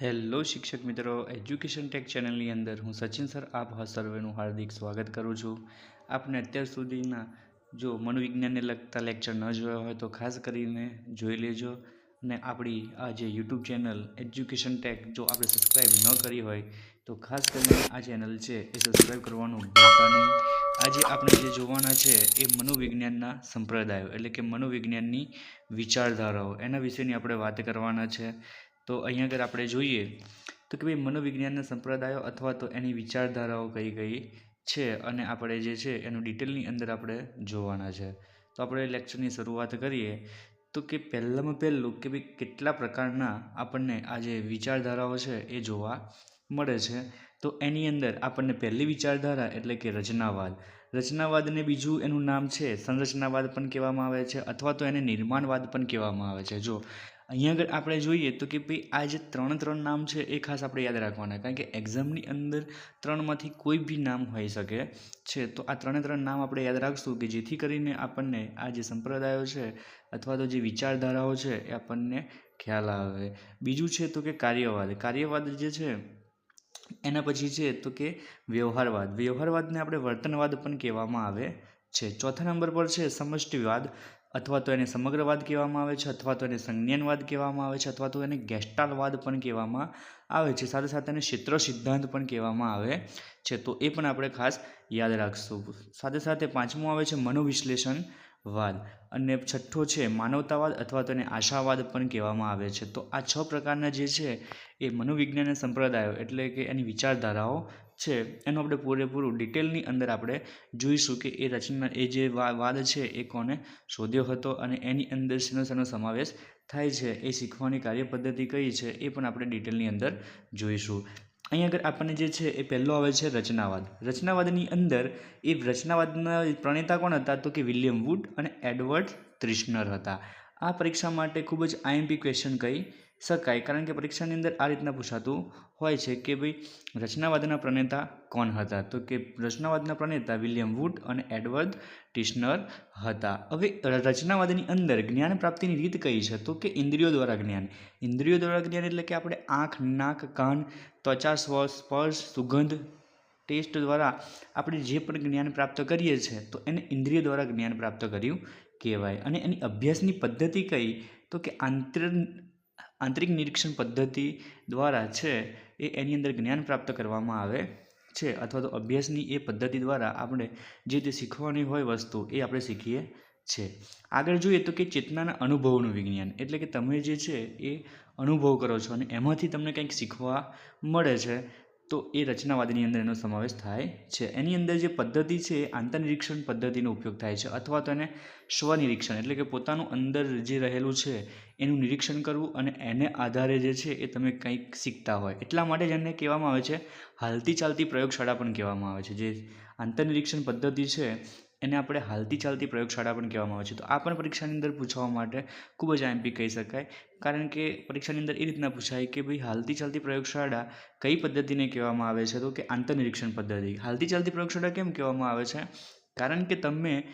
Hello શિક્ષક મિત્રો, education tech ચેનલની અંદર હું સચિન સર, આપ સર્વેનું હાર્દિક સ્વાગત કરું છું. આપને અત્યાર સુધીના જો મનોવિજ્ઞાનને લગતા લેક્ચર ન જોયા હોય તો ખાસ કરીને જોઈ લેજો. અને આપણી આ જે યુટ્યુબ ચેનલ એજ્યુકેશન ટેક જો આપણે સબસ્ક્રાઈબ ન કરી હોય તો ખાસ કરીને આ ચેનલ છે એ સબસ્ક્રાઈબ કરવાનું ભૂલતા નહીં. આજે આપણે જે જોવાના છે એ મનોવિજ્ઞાનના સંપ્રદાયો એટલે કે મનોવિજ્ઞાનની વિચારધારાઓ. એના વિશેની આપણે વાત કરવાના છે. તો અહીંયા આગળ આપણે જોઈએ તો કે ભાઈ મનોવિજ્ઞાનના સંપ્રદાયો અથવા તો એની વિચારધારાઓ કઈ કઈ છે અને આપણે જે છે એનું ડિટેલની અંદર આપણે જોવાના છે. તો આપણે લેક્ચરની શરૂઆત કરીએ તો કે પહેલાંમાં પહેલું કે ભાઈ કેટલા પ્રકારના આપણને આ જે વિચારધારાઓ છે એ જોવા મળે છે. તો એની અંદર આપણને પહેલી વિચારધારા એટલે કે રચનાવાદ. રચનાવાદને બીજું એનું નામ છે સંરચનાવાદ પણ કહેવામાં આવે છે અથવા તો એને નિર્માણવાદ પણ કહેવામાં આવે છે. જો અહીંયા આગળ આપણે જોઈએ તો કે ભાઈ આ જે ત્રણ ત્રણ નામ છે એ ખાસ આપણે યાદ રાખવાના. કારણ કે એક્ઝામની અંદર ત્રણમાંથી કોઈ બી નામ હોઈ શકે છે. તો આ ત્રણે ત્રણ નામ આપણે યાદ રાખશું કે જેથી કરીને આપણને આ જે સંપ્રદાયો છે અથવા તો જે વિચારધારાઓ છે એ આપણને ખ્યાલ આવે. બીજું છે તો કે કાર્યવાદ. કાર્યવાદ જે છે એના પછી છે તો કે વ્યવહારવાદ. વ્યવહારવાદને આપણે વર્તનવાદ પણ કહેવામાં આવે છે. ચોથા નંબર પર છે સમષ્ટિવાદ. અથવા તો એને સમગ્રવાદ કહેવામાં આવે છે, અથવા તો એને સંજ્ઞાનવાદ કહેવામાં આવે છે, અથવા તો એને ગેસ્ટાલવાદ પણ કહેવામાં આવે છે. સાથે સાથે એને ક્ષેત્ર સિદ્ધાંત પણ કહેવામાં આવે છે. તો એ પણ આપણે ખાસ યાદ રાખશું. સાથે સાથે પાંચમું આવે છે મનોવિશ્લેષણ. વાદ. અને છઠ્ઠો છે, માનવતાવાદ અથવા તો એને આશાવાદ પણ કહેવામાં આવે છે. તો આ છ પ્રકારના જે છે, એ મનોવિજ્ઞાનના સંપ્રદાયો એટલે કે એની વિચારધારાઓ છે, એનું આપણે પૂરેપૂરું ડિટેલની અંદર આપણે જોઈશું કે એ રચના, એ જે વાદ છે, એ કોને શોધ્યો હતો અને એની અંદર શેનો શેનો સમાવેશ થાય છે, એ શીખવાની કાર્યપદ્ધતિ કઈ છે, એ પણ આપણે ડિટેલની અંદર જોઈશું. અહીં આગળ આપણને જે છે એ પહેલો આવે છે રચનાવાદ. રચનાવાદની અંદર એ રચનાવાદના પ્રણેતા કોણ હતા તો કે વિલિયમ વુડ અને એડવર્ડ ત્રિશનર હતા. આ પરીક્ષા માટે ખૂબ જ આઈએમપી ક્વેશ્ચન કહી શકાય. કારણ કે પરીક્ષાની અંદર આ રીતના પૂછાતું હોય છે કે ભાઈ, રચનાવાદના પ્રણેતા કોણ હતા? તો કે રચનાવાદના પ્રણેતા વિલિયમ વુડ અને એડવર્ડ ટિશનર હતા. હવે રચનાવાદની અંદર જ્ઞાન પ્રાપ્તિની રીત કઈ છે? તો કે ઇન્દ્રિયો દ્વારા જ્ઞાન. ઇન્દ્રિયો દ્વારા જ્ઞાન એટલે કે આપણે આંખ, નાક, કાન, ત્વચા સ્પર્શ, સુગંધ, ટેસ્ટ દ્વારા આપણે જે પણ જ્ઞાન પ્રાપ્ત કરીએ છીએ તો એને ઇન્દ્રિય દ્વારા જ્ઞાન પ્રાપ્ત કર્યું કહેવાય. અને એની અભ્યાસની પદ્ધતિ કઈ? તો કે આંતર, આંતરિક નિરીક્ષણ પદ્ધતિ દ્વારા છે એ એની અંદર જ્ઞાન પ્રાપ્ત કરવામાં આવે છે. અથવા તો અભ્યાસની એ પદ્ધતિ દ્વારા આપણે જે તે શીખવાની હોય વસ્તુ એ આપણે શીખીએ છે. આગળ જોઈએ તો કે ચેતનાના અનુભવનું વિજ્ઞાન. એટલે કે તમે જે છે એ અનુભવ કરો છો અને એમાંથી તમને કંઈક શીખવા મળે છે. તો એ રચનાવાદની અંદર એનો સમાવેશ થાય છે. એની અંદર જે પદ્ધતિ છે એ આંતરનિરીક્ષણ પદ્ધતિનો ઉપયોગ થાય છે અથવા તો એને સ્વનિરીક્ષણ એટલે કે પોતાનું અંદર જે રહેલું છે એનું નિરીક્ષણ કરવું અને એને આધારે જે છે એ તમે કંઈક શીખતા હોય. એટલા માટે જ એને કહેવામાં આવે છે, હાલતી ચાલતી પ્રયોગશાળા પણ કહેવામાં આવે છે. જે આંતરનિરીક્ષણ પદ્ધતિ છે એને આપણે હાલતી ચાલતી પ્રયોગશાળા પણ કહેવામાં આવે છે. તો આ પણ પરીક્ષાની અંદર પૂછવા માટે ખૂબ જ આઈએમપી કહી શકાય. કારણ કે પરીક્ષાની અંદર એ રીતના પૂછાય કે ભાઈ હાલતી ચાલતી પ્રયોગશાળા કઈ પદ્ધતિને કહેવામાં આવે છે? તો કે આંતરનિરીક્ષણ પદ્ધતિ. હાલતી ચાલતી પ્રયોગશાળા કેમ કહેવામાં આવે છે? કારણ કે તમે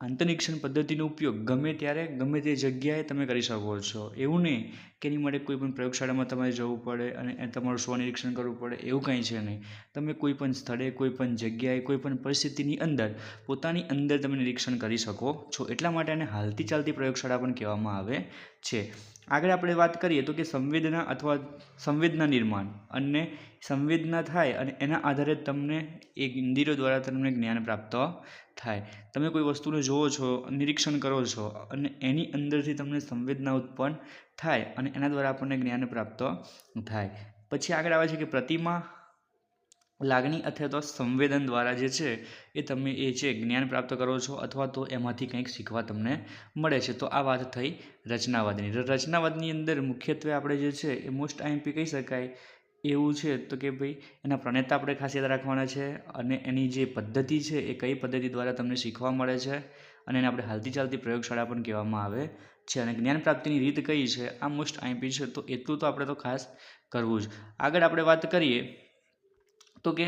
આંતરનિરીક્ષણ પદ્ધતિનો ઉપયોગ ગમે ત્યારે, ગમે તે જગ્યાએ તમે કરી શકો છો. એવું નહીં કે એની માટે કોઈ પણ પ્રયોગશાળામાં તમારે જવું પડે અને તમારું સ્વનિરીક્ષણ કરવું પડે, એવું કંઈ છે નહીં. તમે કોઈ પણ સ્થળે, કોઈ પણ જગ્યાએ, કોઈ પણ પરિસ્થિતિની અંદર પોતાની અંદર તમે નિરીક્ષણ કરી શકો છો. એટલા માટે આને હાલતી ચાલતી પ્રયોગશાળા પણ કહેવામાં આવે છે. આગળ આપણે વાત કરીએ તો કે સંવેદના અથવા સંવેદના નિર્માણ. અને સંવેદના થાય અને એના આધારે તમને એક ઇન્દ્રિયો દ્વારા તમને જ્ઞાન પ્રાપ્ત થાય. તમે કોઈ વસ્તુને જુઓ છો, નિરીક્ષણ કરો છો અને એની અંદરથી તમને સંવેદના ઉત્પન્ન થાય અને એના દ્વારા આપણને જ્ઞાન પ્રાપ્ત થાય. પછી આગળ આવે છે કે પ્રતિમા, લાગણી અથવા તો સંવેદન દ્વારા જે છે એ તમે એ છે જ્ઞાન પ્રાપ્ત કરો છો અથવા તો એમાંથી કંઈક શીખવા તમને મળે છે. તો આ વાત થઈ રચનાવાદની. રચનાવાદની અંદર મુખ્યત્વે આપણે જે છે એ મોસ્ટ આઈએમપી કહી શકાય. એવું છે તો કે ભાઈ, એના પ્રણેતા આપણે ખાસ રાખવાના છે અને એની જે પદ્ધતિ છે એ કઈ પદ્ધતિ દ્વારા તમને શીખવા મળે છે અને એને આપણે હાલતી ચાલતી પ્રયોગશાળા પણ કહેવામાં આવે છે અને જ્ઞાન પ્રાપ્તિની રીત કઈ છે, આ મોસ્ટ આઈપી છે તો એટલું તો આપણે તો ખાસ કરવું જ. આગળ આપણે વાત કરીએ તો કે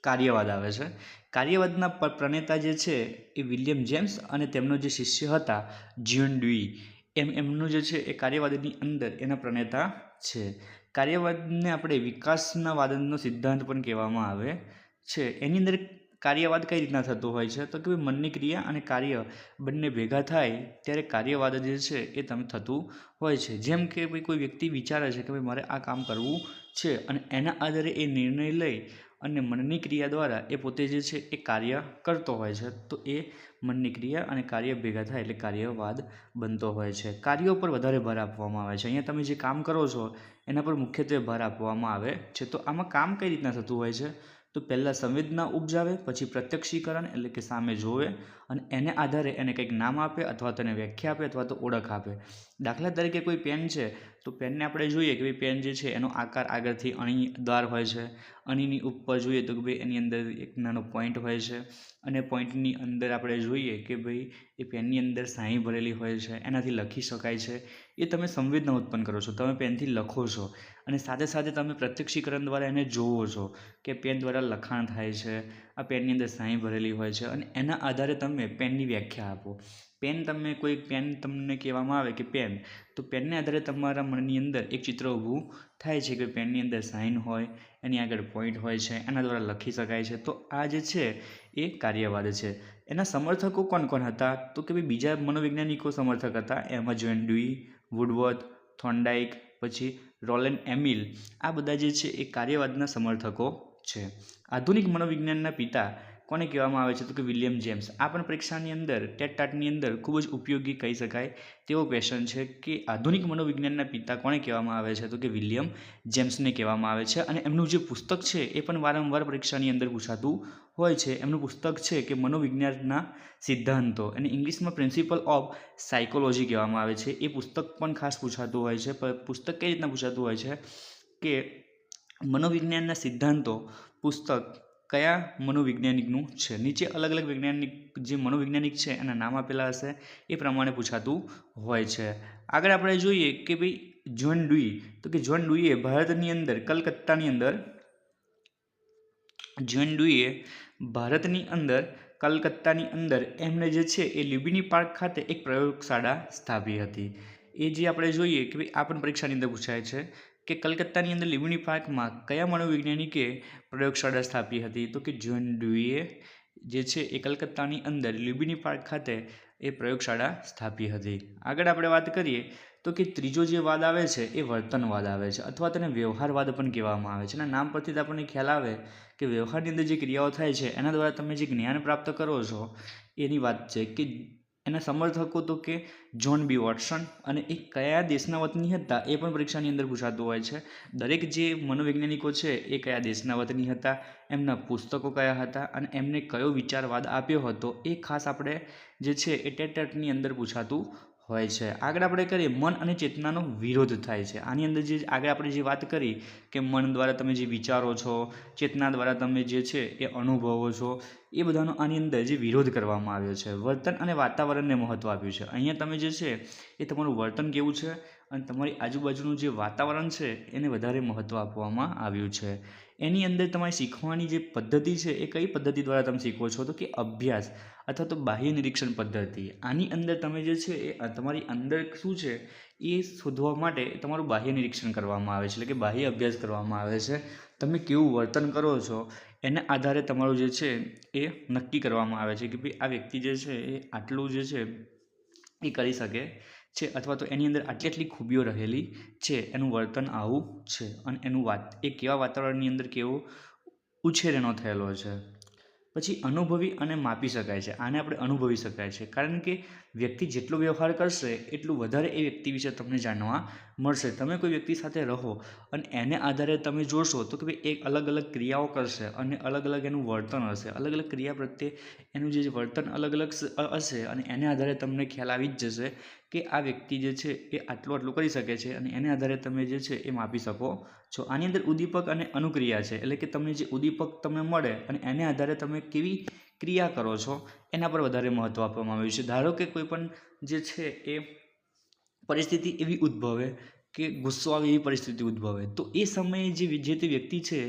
કાર્યવાદ આવે છે. કાર્યવાદના પ્રણેતા જે છે એ વિલિયમ જેમ્સ અને તેમનો જે શિષ્ય હતા, જ્યુન ડ્યુઈ એમ એમનું જે છે એ કાર્યવાદની અંદર એના પ્રણેતા છે. કાર્યવાદને આપણે વિકાસના વાદનનો સિદ્ધાંત પણ કહેવામાં આવે છે. એની અંદર કાર્યવાદ કઈ રીતના થતો હોય છે? તો કે ભાઈ મનની ક્રિયા અને કાર્ય બંને ભેગા થાય ત્યારે કાર્યવાદ જે છે એ તમે, થતું હોય છે. જેમ કે ભાઈ કોઈ વ્યક્તિ વિચારે છે કે ભાઈ મારે આ કામ કરવું છે અને એના આધારે એ નિર્ણય લઈ અને મનની ક્રિયા દ્વારા એ પોતે જે છે એ કાર્ય કરતો હોય છે, તો એ મનની ક્રિયા અને કાર્ય ભેગા થાય એટલે કાર્યવાદ બનતો હોય છે. કાર્યો પર વધારે ભાર આપવામાં આવે છે. અહીંયા તમે જે કામ કરો છો, એના પર મુખ્યત્વે ભાર આપવામાં આવે છે. તો આમાં કામ કઈ રીતના થતું હોય છે? તો પહેલાં સંવેદના ઉપજાવે, પછી પ્રત્યક્ષીકરણ એટલે કે સામે જોવે અને એને આધારે એને કંઈક નામ આપે અથવા તો એને વ્યાખ્યા આપે અથવા તો ઓળખ આપે. દાખલા તરીકે કોઈ પેન છે, તો પેનને આપણે જોઈએ કે ભાઈ પેન જે છે એનો આકાર આગળથી અણી દ્વાર હોય છે. અણીની ઉપર જોઈએ તો કે ભાઈ એની અંદર એક નાનો પોઈન્ટ હોય છે અને પોઈન્ટની અંદર આપણે જોઈએ કે ભાઈ એ પેનની અંદર સાંઈ ભરેલી હોય છે. એનાથી લખી શકાય છે. એ તમે સંવેદના ઉત્પન્ન કરો છો. તમે પેનથી લખો છો અને સાથે સાથે તમે પ્રત્યક્ષીકરણ દ્વારા એને જોવો છો કે પેન દ્વારા લખાણ થાય છે, આ પેનની અંદર સાઈ ભરેલી હોય છે અને એના આધારે તમે પેનની વ્યાખ્યા આપો. પેન તમે કોઈ પેન તમને કહેવામાં આવે કે પેન, તો પેનને આધારે તમારા મનની અંદર એક ચિત્ર ઊભું થાય છે કે પેનની અંદર સાઇન હોય, એની આગળ પોઈન્ટ હોય છે, એના દ્વારા લખી શકાય છે. તો આ જે છે એ કાર્યવાદ છે. એના સમર્થકો કોણ કોણ હતા? તો કે ભાઈ બીજા મનોવૈજ્ઞાનિકો સમર્થક હતા, એમાં જોન ડ્યુઈ વુડવર્થ થોન્ડાઇક પછી રોલેન એમિલ આ બધા જે છે એ કાર્યવાદના સમર્થકો છે. આધુનિક મનોવિજ્ઞાનના પિતા કોને કહેવામાં આવે છે તો કે વિલિયમ જેમ્સ. આ પણ પરીક્ષાની અંદર ટેટ ટાટની અંદર ખૂબ જ ઉપયોગી કહી શકાય તેવો ક્વેશ્ચન છે કે આધુનિક મનોવિજ્ઞાનના પિતા કોને કહેવામાં આવે છે તો કે વિલિયમ જેમ્સને કહેવામાં આવે છે. અને એમનું જે પુસ્તક છે એ પણ વારંવાર પરીક્ષાની અંદર પૂછાતું હોય છે. એમનું પુસ્તક છે કે મનોવિજ્ઞાનના સિદ્ધાંતો. અને ઇંગ્લિશમાં પ્રિન્સિપલ ઓફ સાયકોલોજી કહેવામાં આવે છે. એ પુસ્તક પણ ખાસ પૂછાતું હોય છે. પુસ્તક કઈ રીતના પૂછાતું હોય છે કે મનોવિજ્ઞાનના સિદ્ધાંતો પુસ્તક કયા મનોવૈજ્ઞાનિકનું છે? નીચે અલગ અલગ વૈજ્ઞાનિક જે મનોવૈજ્ઞાનિક છે એના નામ આપેલા હશે, એ પ્રમાણે પૂછાતું હોય છે. આગળ આપણે જોઈએ કે ભાઈ જ્હોન ડુઈ, તો કે જ્હોન ડુઈએ ભારતની અંદર, કલકત્તાની અંદર, જ્હોન ડુઈએ ભારતની અંદર, કલકત્તાની અંદર એમણે જે છે એ લ્યુબિની પાર્ક ખાતે એક પ્રયોગશાળા સ્થાપી હતી. એ જે આપણે જોઈએ કે ભાઈ આ પણ પરીક્ષાની અંદર પૂછાય છે. કે કલકત્તાની અંદર લિબની પાર્કમાં કયા મનોવૈજ્ઞાનિકે પ્રયોગશાળા સ્થાપી હતી? તો કે જ્હોન ડુએ જે છે એ કલકત્તાની અંદર લિબિની પાર્ક ખાતે એ પ્રયોગશાળા સ્થાપી હતી. આગળ આપણે વાત કરીએ તો કે ત્રીજો જે વાદ આવે છે એ વર્તનવાદ આવે છે અથવા તેને વ્યવહારવાદ પણ કહેવામાં આવે છે. અને નામ પરથી જ આપણને ખ્યાલ આવે કે વ્યવહારની અંદર જે ક્રિયાઓ થાય છે એના દ્વારા તમે જે જ્ઞાન પ્રાપ્ત કરો છો એની વાત છે કે એના સમર્થકો તો કે જ્હોન બી વોટસન અને એ કયા દેશના વતની હતા એ પણ પરીક્ષાની અંદર પૂછાતું હોય છે. દરેક જે મનોવૈજ્ઞાનિકો છે એ કયા દેશના વતની હતા, એમના પુસ્તકો કયા હતા અને એમને કયો વિચારવાદ આપ્યો હતો એ ખાસ આપણે જે છે એ ટેટની અંદર પૂછાતું હોય છે. આગળ આપણે કરીએ, મન અને ચેતનાનો વિરોધ થાય છે. આની અંદર જે આગળ આપણે જે વાત કરી કે મન દ્વારા તમે જે વિચારો છો, ચેતના દ્વારા તમે જે છે એ અનુભવો છો, એ બધાનો આની અંદર જે વિરોધ કરવામાં આવ્યો છે. વર્તન અને વાતાવરણને મહત્ત્વ આપ્યું છે. અહીંયા તમે જે છે એ તમારું વર્તન કેવું છે? અને તમારી આજુબાજુનું જે વાતાવરણ છે, એને વધારે મહત્ત્વ આપવામાં આવ્યું છે. એની અંદર તમારી શીખવાની જે પદ્ધતિ છે એ કઈ પદ્ધતિ દ્વારા તમે શીખો છો? તો કે અભ્યાસ અથવા તો બાહ્ય નિરીક્ષણ પદ્ધતિ. આની અંદર તમે જે છે એ તમારી અંદર શું છે? એ શોધવા માટે તમારું બાહ્ય નિરીક્ષણ કરવામાં આવે છે. એટલે કે બાહ્ય અભ્યાસ કરવામાં આવે છે. તમે કેવું વર્તન કરો છો? એના આધારે તમારું જે છે એ નક્કી કરવામાં આવે છે કે ભાઈ આ વ્યક્તિ જે છે એ આટલું જે છે એ કરી શકે. છે અથવા તો એની અંદર આટલી આટલી ખૂબીઓ રહેલી છે, એનું વર્તન આવું છે. અને એનું વાત, એ કેવા વાતાવરણની અંદર કેવો ઉછેરેનો થયેલો છે. પછી અનુભવી અને માપી શકાય છે. આને આપણે અનુભવી શકાય છે. કારણ કે વ્યક્તિ જેટલો વ્યવહાર કરશે, એટલું વધારે એ વ્યક્તિ વિશે તમને જાણવા મળશે. તમે કોઈ વ્યક્તિ સાથે રહો અને એને આધારે તમે જોશો તો કે ભાઈ એક અલગ અલગ ક્રિયાઓ કરશે અને અલગ અલગ એનું વર્તન હશે. અલગ અલગ ક્રિયા પ્રત્યે એનું જે વર્તન અલગ અલગ હશે અને એને આધારે તમને ખ્યાલ આવી જ જશે કે આ વ્યક્તિ જે છે એ આટલું આટલું કરી શકે છે અને એને આધારે તમે જે છે એ માપી શકો છો. આની અંદર ઉદ્દીપક અને અનુક્રિયા છે. એટલે કે તમને જે ઉદ્દીપક તમને મળે અને એને આધારે તમે કેવી ક્રિયા કરો છો, એના પર વધારે મહત્ત્વ આપવામાં આવ્યું છે. ધારો કે કોઈપણ જે છે એ પરિસ્થિતિ એવી ઉદ્ભવે કે ગુસ્સો આવે એવી પરિસ્થિતિ ઉદ્ભવે, તો એ સમયે જે જે તે વ્યક્તિ છે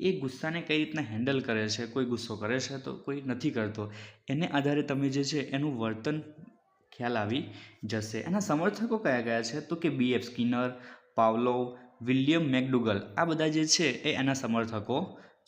એ ગુસ્સાને કઈ રીતના હેન્ડલ કરે છે, કોઈ ગુસ્સો કરે છે તો કોઈ નથી કરતો. એને આધારે તમે જે છે એનું વર્તન ખ્યાલ આવી જશે. એના સમર્થકો કયા કયા છે? તો કે B F Skinner Pavlov William McDougall, આ બધા જે છે એ એના સમર્થકો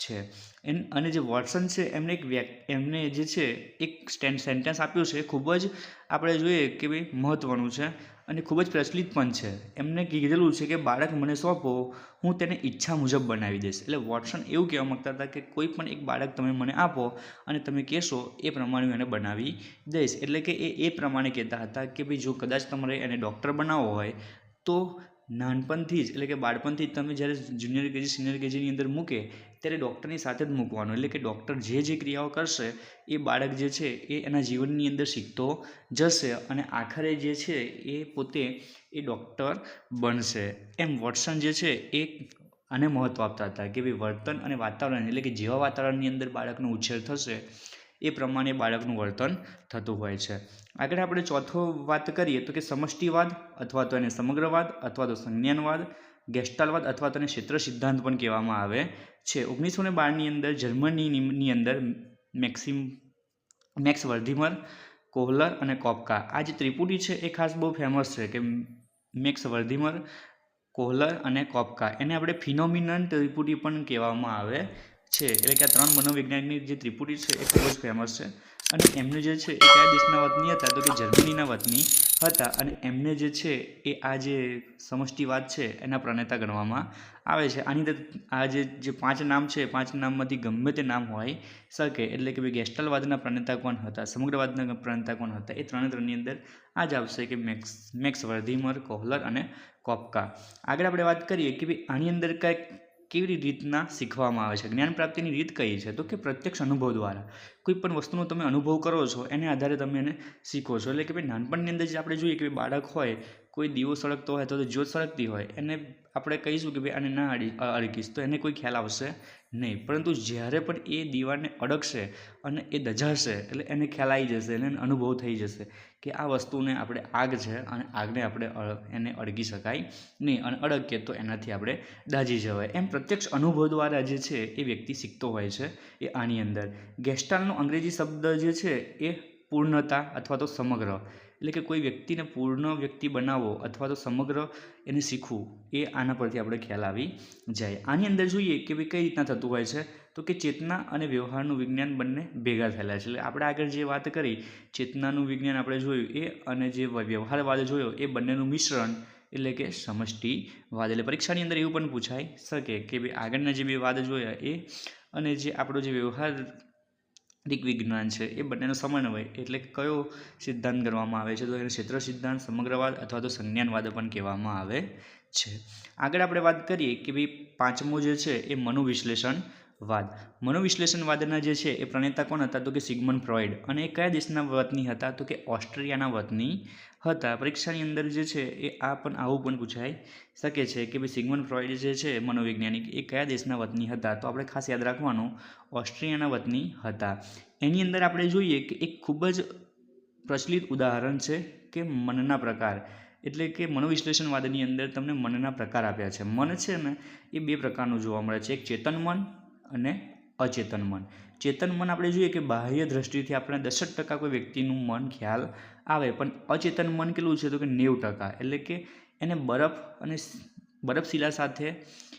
છે. એન, અને જે વોટસન છે, એમને એક વ્યક્ત એમને જે છે, એક સ્ટેન્ડ સેન્ટેન્સ આપ્યું છે, ખૂબ જ આપણે જોઈએ કે ભાઈ મહત્ત્વનું છે અને ખૂબ જ પ્રચલિત પણ છે. એમને કીધેલું છે કે, બાળક મને સોંપો, હું તેને ઈચ્છા મુજબ બનાવી દઈશ. એટલે વોટસન એવું કહેવા માગતા હતા કે, કોઈ પણ એક બાળક તમે મને આપો અને તમે કહેશો, એ પ્રમાણે હું એને બનાવી દઈશ. એટલે કે એ એ પ્રમાણે કહેતા હતા કે, ભાઈ જો કદાચ તમારે એને ડૉક્ટર બનાવવો હોય, તો નાનપણથી જ, એટલે કે બાળપણથી જ તમે જ્યારે જુનિયર કેજી સિનિયર કેજીની અંદર મૂકે, ત્યારે ડૉક્ટરની સાથે જ મૂકવાનું. એટલે કે ડૉક્ટર જે જે ક્રિયાઓ કરશે, એ બાળક જે છે, એ એના જીવનની અંદર શીખતો જશે અને આખરે જે છે, એ પોતે એ ડૉક્ટર બનશે. એમ વોટસન જે છે, એ આને મહત્ત્વ આપતા હતા કે ભાઈ વર્તન અને વાતાવરણ, એટલે કે જેવા વાતાવરણની અંદર બાળકનો ઉછેર થશે એ પ્રમાણે બાળકનું વર્તન થતું હોય છે. આગળ આપણે ચોથો વાત કરીએ તો કે સમષ્ટિવાદ અથવા તો એને સમગ્રવાદ અથવા તો સંજ્ઞાનવાદ, ગેસ્ટાલવાદ અથવા તો એને ક્ષેત્ર સિદ્ધાંત પણ કહેવામાં આવે છે. ઓગણીસો ને બારની અંદર જર્મનીની અંદર મેક્સિમ, મેક્સ વર્ધિમર, કોહલર અને કોપકા. આ જે ત્રિપુટી છે એ ખાસ બહુ ફેમસ છે કે મેક્સ વર્ધિમર, કોહલર અને કોપકા. એને આપણે ફિનોમિનન ત્રિપુટી પણ કહેવામાં આવે છે, એટલે કે આ ત્રણ મનોવૈજ્ઞાનિકની જે ત્રિપુટી છે એ ખૂબ જ ફેમસ છે. અને એમને જે છે એ કયા દેશના વતની હતા? તો કે જર્મનીના વતની હતા. અને એમને જે છે એ આ જે સમષ્ટિવાદ છે એના પ્રણેતા ગણવામાં આવે છે. આની અંદર આ જે જે પાંચ નામ છે, પાંચ નામમાંથી ગમે તે નામ હોય શકે. એટલે કે ભાઈ ગેસ્ટલવાદના પ્રણેતા કોણ હતા? સમગ્રવાદના પ્રણેતા કોણ હતા? એ ત્રણે ત્રણની અંદર આ જ આવશે કે મેક્સ મેક્સ વર્ધીમર, કોહલર અને કોપકા. આગળ આપણે વાત કરીએ કે ભાઈ આની અંદર કાંઈક કેવી રીતના શીખવામાં આવે છે? જ્ઞાન પ્રાપ્તિની રીત કઈ છે? તો કે પ્રત્યક્ષ અનુભવ દ્વારા. કોઈ પણ વસ્તુનો તમે અનુભવ કરો છો, એને આધારે તમે એને શીખો છો. એટલે કે ભાઈ નાનપણની અંદર જે આપણે જોઈએ કે બાળક હોય કોઈ દીવો સળગતો હોય તો જ્યોત સળગતી હોય, એને આપણે કહીશું કે ભાઈ આને ના અડી અડકીશ, તો એને કોઈ ખ્યાલ આવશે નહીં. પરંતુ જ્યારે પણ એ દીવાને અડકશે અને એ દજાશે એટલે એને ખ્યાલ આવી જશે, એને અનુભવ થઈ જશે કે આ વસ્તુને આપણે આગ છે અને આગને આપણે એને અડકી શકાય નહીં અને અડકીએ તો એનાથી આપણે દાજી જવાય. એમ પ્રત્યક્ષ અનુભવ દ્વારા જે છે એ વ્યક્તિ શીખતો હોય છે એ આની અંદર. ગેસ્ટાલનો અંગ્રેજી શબ્દ જે છે એ પૂર્ણતા અથવા તો સમગ્ર. એટલે કે કોઈ વ્યક્તિને પૂર્ણ વ્યક્તિ બનાવવો અથવા તો સમગ્ર એને શીખવું, એ આના પરથી આપણે ખ્યાલ આવી જાય. આની અંદર જોઈએ કે ભાઈ કઈ રીતના થતું હોય છે? તો કે ચેતના અને વ્યવહારનું વિજ્ઞાન બંને ભેગા થયેલા છે. એટલે આપણે આગળ જે વાત કરી, ચેતનાનું વિજ્ઞાન આપણે જોયું, એ અને જે વ્યવહારવાદ જોયો, એ બંનેનું મિશ્રણ એટલે કે સમષ્ટિવાદ. એટલે પરીક્ષાની અંદર એવું પણ પૂછાઈ શકે કે ભાઈ આગળના જે બે વાદ જોયા એ અને જે આપણો જે વ્યવહાર વિજ્ઞાન છે, એ બંનેનો સમન્વય એટલે કયો સિદ્ધાંત ગણવામાં આવે છે, તો એને ક્ષેત્ર સિદ્ધાંત, સમગ્રવાદ અથવા તો સંજ્ઞાનવાદ પણ કહેવામાં આવે છે. આગળ આપણે વાત કરીએ કે ભાઈ પાંચમો જે છે, એ મનોવિશ્લેષણ વાદ. મનોવિશ્લેષણવાદના જે છે એ પ્રણેતા કોણ હતા તો કે સિગમન ફ્રોઇડ. અને એ કયા દેશના વતની હતા તો કે ઓસ્ટ્રિયાના વતની હતા. પરીક્ષાની અંદર જે છે એ આ પણ આવું પણ પૂછાઈ શકે છે કે ભાઈ સિગમન ફ્રોઇડ જે છે મનોવૈજ્ઞાનિક એ કયા દેશના વતની હતા? તો આપણે ખાસ યાદ રાખવાનું, ઓસ્ટ્રિયાના વતની હતા. એની અંદર આપણે જોઈએ કે એક ખૂબ જ પ્રચલિત ઉદાહરણ છે કે મનના પ્રકાર. એટલે કે મનોવિશ્લેષણવાદની અંદર તમને મનના પ્રકાર આપ્યા છે. મન છે ને એ બે પ્રકારનું જોવા મળે છે. એક ચેતન મન અને અચેતન મન. ચેતન મન આપણે જોઈએ કે બાહ્ય દ્રષ્ટિથી આપણે દસક ટકા કોઈ વ્યક્તિનું મન ખ્યાલ આવે, પણ અચેતન મન કેટલું છે તો કે નેવું ટકા. એટલે કે એને બરફ અને બરફ શિલા સાથે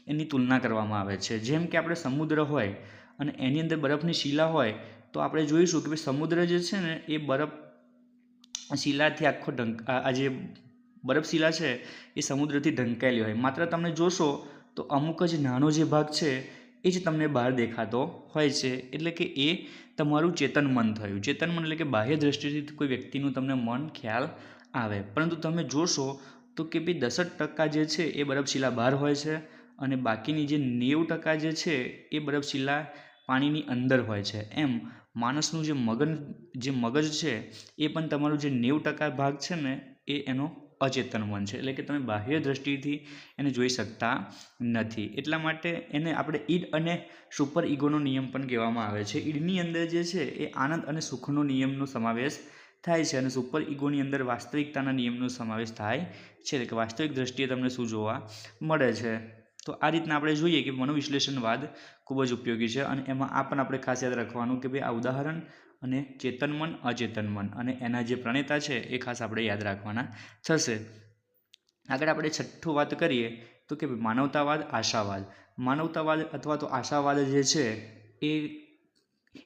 એની તુલના કરવામાં આવે છે. જેમ કે આપણે સમુદ્ર હોય અને એની અંદર બરફની શિલા હોય, તો આપણે જોઈશું કે ભાઈ સમુદ્ર જે છે ને, એ બરફ શિલાથી આખો ઢંક, આ જે બરફ શિલા છે, એ સમુદ્રથી ઢંકાયેલી હોય. માત્ર તમે જોશો તો અમુક જ નાનો જે ભાગ છે એ જ તમને બહાર દેખાતો હોય છે. એટલે કે એ તમારું ચેતન મન થયું. ચેતન મન એટલે કે બાહ્ય દ્રષ્ટિથી કોઈ વ્યક્તિનું તમને મન, ખ્યાલ આવે. પરંતુ તમે જોશો તો કે ભાઈ દસ ટકા જે છે એ બરફશીલા બહાર હોય છે અને બાકીની જે નેવું ટકા જે છે એ બરફશીલા પાણીની અંદર હોય છે. એમ માણસનું જે મગન, જે મગજ છે એ પણ તમારું જે નેવું ટકા ભાગ છે ને એ એનો અચેતન મન છે. એટલે કે તમે બાહ્ય દ્રષ્ટિથી એને જોઈ શકતા નથી. એટલા માટે એને આપણે ઈડ અને સુપર ઈગોનો નિયમ પણ કહેવામાં આવે છે. ઈડની અંદર જે છે એ આનંદ અને સુખનો નિયમનો સમાવેશ થાય છે અને સુપર ઈગોની અંદર વાસ્તવિકતાના નિયમનો સમાવેશ થાય છે. એટલે કે વાસ્તવિક દ્રષ્ટિએ તમને શું જોવા મળે છે? તો આ રીતના આપણે જોઈએ કે મનોવિશ્લેષણવાદ ખૂબ જ ઉપયોગી છે અને એમાં આ પણ આપણે ખાસ યાદ રાખવાનું કે ભાઈ આ ઉદાહરણ અને ચેતન મન, અચેતન મન અને એના જે પ્રણેતા છે એ ખાસ આપણે યાદ રાખવાના થશે. આગળ આપણે છઠ્ઠું વાત કરીએ તો કે માનવતાવાદ, આશાવાદ. માનવતાવાદ અથવા તો આશાવાદ જે છે એ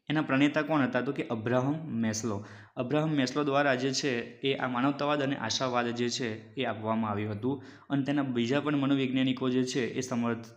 એના પ્રણેતા કોણ હતા તો કે અબ્રાહમ મેસ્લો. અબ્રાહમ મેસ્લો દ્વારા જે છે એ આ માનવતાવાદ અને આશાવાદ જે છે એ આપવામાં આવ્યું હતું. અને તેના બીજા પણ મનોવૈજ્ઞાનિકો જે છે એ સમર્થ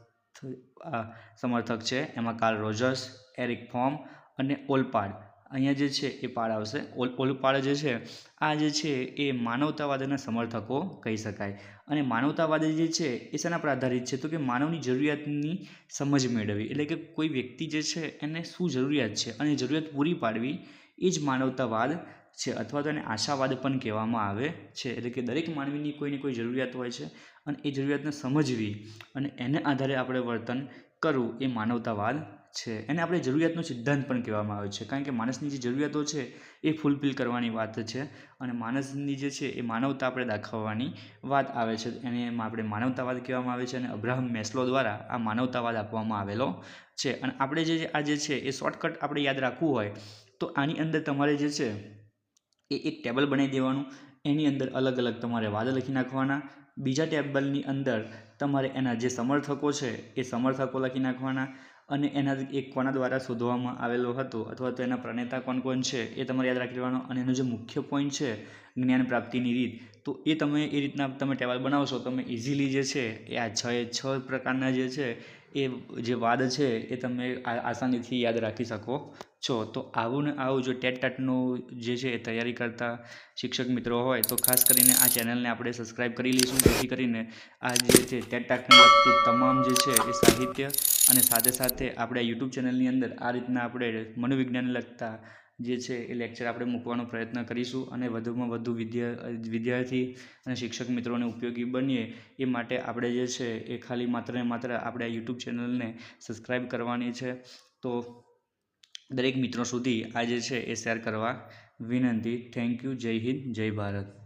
સમર્થક છે. એમાં કાર્લ રોજર્સ એરિક ફોર્મ અને ઓલપાડ અહીંયા જે છે એ પાળ આવશે. ઓલ પાળ જે છે, આ જે છે એ માનવતાવાદના સમર્થકો કહી શકાય. અને માનવતાવાદ જે છે એ શેના પર આધારિત છે? તો કે માનવની જરૂરિયાતની સમજ મેળવવી. એટલે કે કોઈ વ્યક્તિ જે છે એને શું જરૂરિયાત છે? અને જરૂરિયાત પૂરી પાડવી એ જ માનવતાવાદ છે અથવા તો એને આશાવાદ પણ કહેવામાં આવે છે. એટલે કે દરેક માનવીની કોઈને કોઈ જરૂરિયાત હોય છે અને એ જરૂરિયાતને સમજવી અને એને આધારે આપણે વર્તન કરવું એ માનવતાવાદ છે. એને આપણે જરૂરિયાતનો સિદ્ધાંત પણ કહેવામાં આવે છે. કારણ કે માણસની જે જરૂરિયાતો છે, એ ફૂલફિલ કરવાની વાત છે અને માણસની જે છે, એ માનવતા આપણે દાખવવાની વાત આવે છે. એને આપણે માનવતાવાદ કહેવામાં આવે છે અને અબ્રાહમ મેસ્લો દ્વારા આ માનવતાવાદ આપવામાં આવેલો છે. અને આપણે જે, આ જે છે, એ શોર્ટકટ આપણે યાદ રાખવું હોય, તો આની અંદર તમારે જે છે, એ એક ટેબલ બનાવી દેવાનું. એની અંદર અલગ અલગ તમારે વાદ લખી નાખવાના. બીજા ટેબલની અંદર તમારે એના જે સમર્થકો છે, એ સમર્થકો લખી નાખવાના. અને એના એક કોના દ્વારા શોધવામાં આવેલો હતો અથવા તો એના પ્રણેતા કોણ કોણ છે એ તમારે યાદ રાખી લેવાનો અને એનો જે મુખ્ય પોઈન્ટ છે જ્ઞાન પ્રાપ્તિની રીત, તો એ તમે એ રીતના તમે ટેબલ બનાવશો, તમે ઇઝીલી જે છે એ આ છ એ છ પ્રકારના જે છે એ જે વાદ છે એ તમે આસાનીથી યાદ રાખી શકો. છો તો આવું ને આવું જો ટેટ ટાટનું જે છે એ તૈયારી કરતા શિક્ષક મિત્રો હોય, તો ખાસ કરીને આ ચેનલને આપણે સબસ્ક્રાઈબ કરી લઈશું. જેથી કરીને આ જે છે ટેટ ટાટને લગતું તમામ જે છે એ સાહિત્ય અને સાથે સાથે આપણે યુટ્યુબ ચેનલની અંદર આ રીતના આપણે મનોવિજ્ઞાનને લગતા જે છે એ લેક્ચર આપણે મૂકવાનો પ્રયત્ન કરીશું અને વધુમાં વધુ વિદ્યા, વિદ્યાર્થી અને શિક્ષક મિત્રોને ઉપયોગી બનીએ એ માટે આપણે જે છે એ ખાલી માત્ર ને માત્ર આપણે આ યુટ્યુબ ચેનલને સબસ્ક્રાઈબ કરવાની છે. તો દરેક મિત્રો સુધી આ જે છે એ શેર કરવા વિનંતી. થેન્ક યુ જય હિન્દ. જય ભારત.